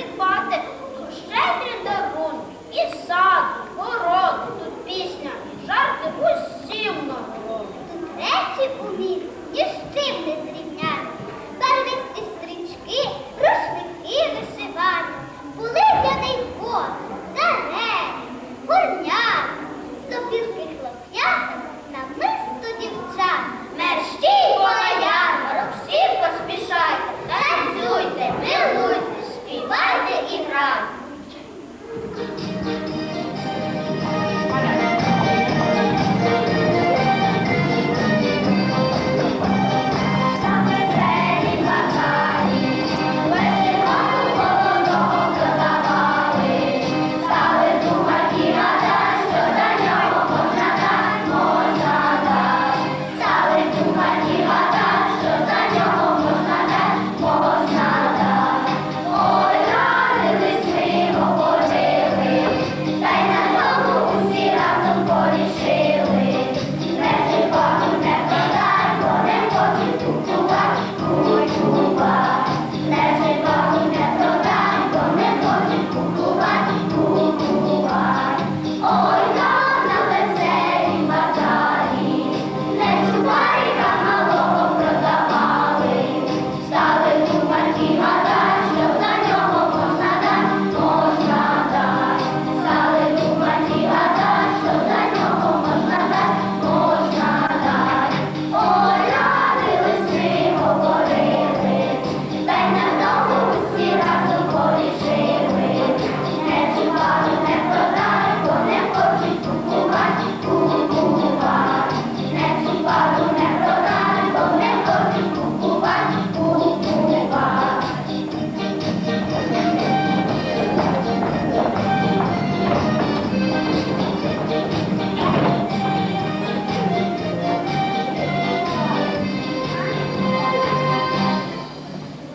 придбати щедрі дарунки і саду, городи, тут пісня, і жарти усім народу. Тут речі у місті, ні з чим не зрівняти.